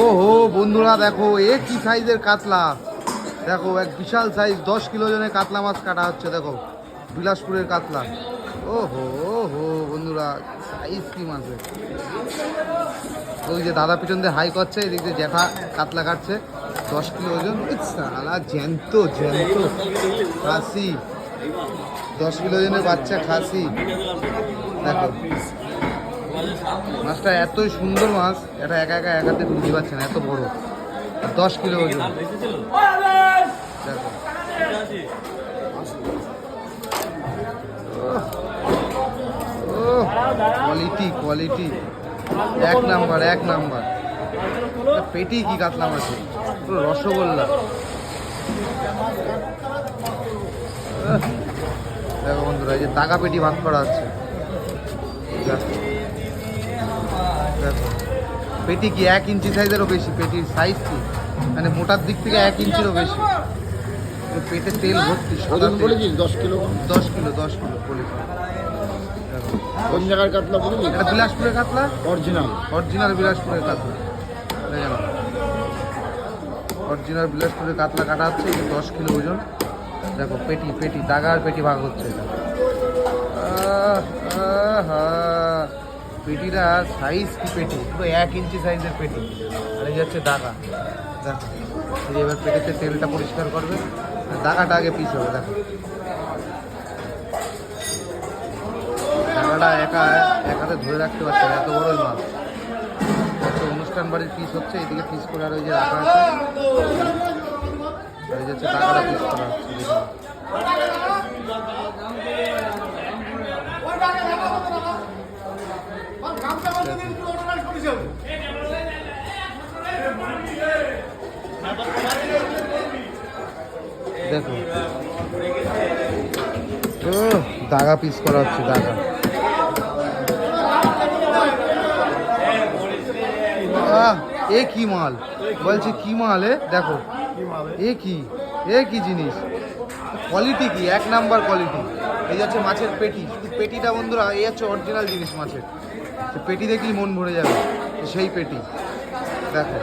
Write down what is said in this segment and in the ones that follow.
ও হো বন্ধুরা দেখো, এ কি সাইজের কাতলা? দেখো, এক বিশাল সাইজ, দশ কিলো জনের কাতলা মাছ কাটা হচ্ছে, দেখো, বিলাসপুরের কাতলা। ও হো হো বন্ধুরা, সাইজ কি মাছের ওই যে দাদা পিছন দিয়ে হাই করছে, এদিক দিয়ে জ্যাঠা কাতলা কাটছে, দশ কিলো ওজন সালা জ্যান্ত জ্যান্ত, খাসি। দশ কিলো ওজনের বাচ্চা খাসি। দেখো মাছটা এতই সুন্দর মাছ, এটা একা একা একাতে বুঝতে পারছে না, এত বড়। দশ কিলো ওজন। কোয়ালিটি কোয়ালিটি এক নাম্বার এক নাম্বার। পেটি কি কাতলা মাছের পুরো রসগোল্লা। দেখো বন্ধুরা, এই যে দাগা পেটি ভাত করা হচ্ছে। পেটি কি এক ইঞ্চি সাইজেরও বেশি? পেটির সাইজ কি? মানে মোটার দিক থেকে এক ইঞ্চিরও বেশি। পেটে তেল ভর্তি সাদা বলেছিস দশ কিলো দশ কিলো দশ কিলো বলেছি দেখো কোন জায়গার কাতলা বলেছিস এটা বিলাসপুরের কাতলা? অরিজিনাল অরিজিনাল বিলাসপুরের কাতলা। অরিজিনাল বিলাসপুরের কাতলা কাটা হচ্ছে যে দশ কিলো ওজন। দেখো পেটি পেটি দাগার পেটি ভাগ হচ্ছে এটা। আহ, আহা। পেটিটা সাইজ কি পেটি? পুরো এক ইঞ্চি সাইজের পেটি। আর এই যাচ্ছে দাগা। দেখো, এই এবার পেটিতে তেলটা পরিষ্কার করবে। দাগাটা আগে পিস হবে, দেখো। দাগাটা একা একাতে ধরে রাখতে পারছে এত বড়ই মাছ অনুষ্ঠান বাড়ির পিস হচ্ছে, এদিকে পিস করে আর ওই যে রাখা আছে। আর এই যে হচ্ছে পিস করা হচ্ছে দেখুন। দেখো। দাগা পিস করা হচ্ছে, দাগা। এ কি মাল? বলছি, কি মাল এ? দেখো। এ কি? এ কি জিনিস? কোয়ালিটি কি? এক নাম্বার কোয়ালিটি এই যাচ্ছে মাছের পেটি। শুধু পেটিটা বন্ধুরা, এই হচ্ছে অরিজিনাল জিনিস মাছের। পেটি দেখলেই মন ভরে যাবে সেই পেটি। দেখো।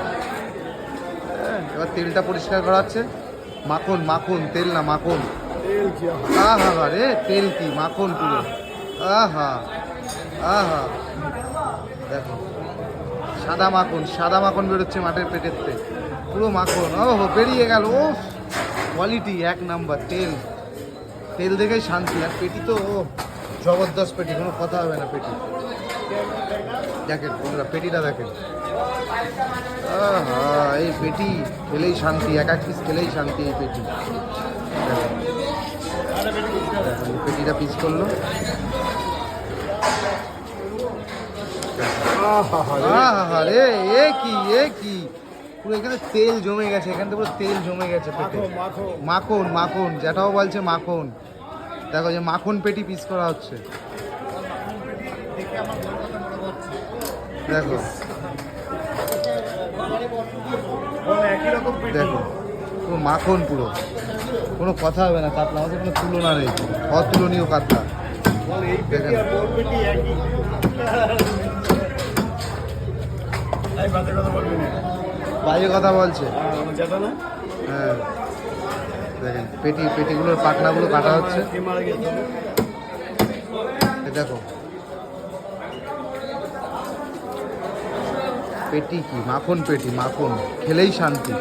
হ্যাঁ, এবার তেলটা পরিষ্কার করা হচ্ছে মাখন মাখন তেল না মাখন। আহা। রে তেল কি মাখন পুরো। আহা আহা। দেখো। সাদা মাখন সাদা মাখন বেরোচ্ছে মাঠের পেটের থেকে। পুরো মাখন। ও হো বেরিয়ে গেল। ও কোয়ালিটি এক নাম্বার তেল। তেল দেখেই শান্তি। আর পেটি তো ও জবরদস্ত পেটি কোনো কথা হবে না পেটি। দেখেন বন্ধুরা পেটিটা দেখেন। আহা এই পেটি খেলেই শান্তি এক এক পিস খেলেই শান্তি এই পেটি। পেটিটা পিস করল। রে এ কি এ কি? পুরো এখানে তেল জমে গেছে এখানে পুরো তেল জমে গেছে পেটে। মাখন মাখন। যেটাও বলছে মাখন। দেখো যে মাখন পেটি পিস করা হচ্ছে। দেখো। দেখো পুরো মাখন পুরো। কোনো কথা হবে না কাতলা আমাদের কোনো তুলনা নেই। অতুলনীয় কাতলা। দেখেন। বাজে কথা বলছে। হ্যাঁ দেখেন পেটি পেটিগুলোর পাটনাগুলো কাটা হচ্ছে। দেখো। পেটি কি? মাখন পেটি মাখন। খেলেই শান্তি।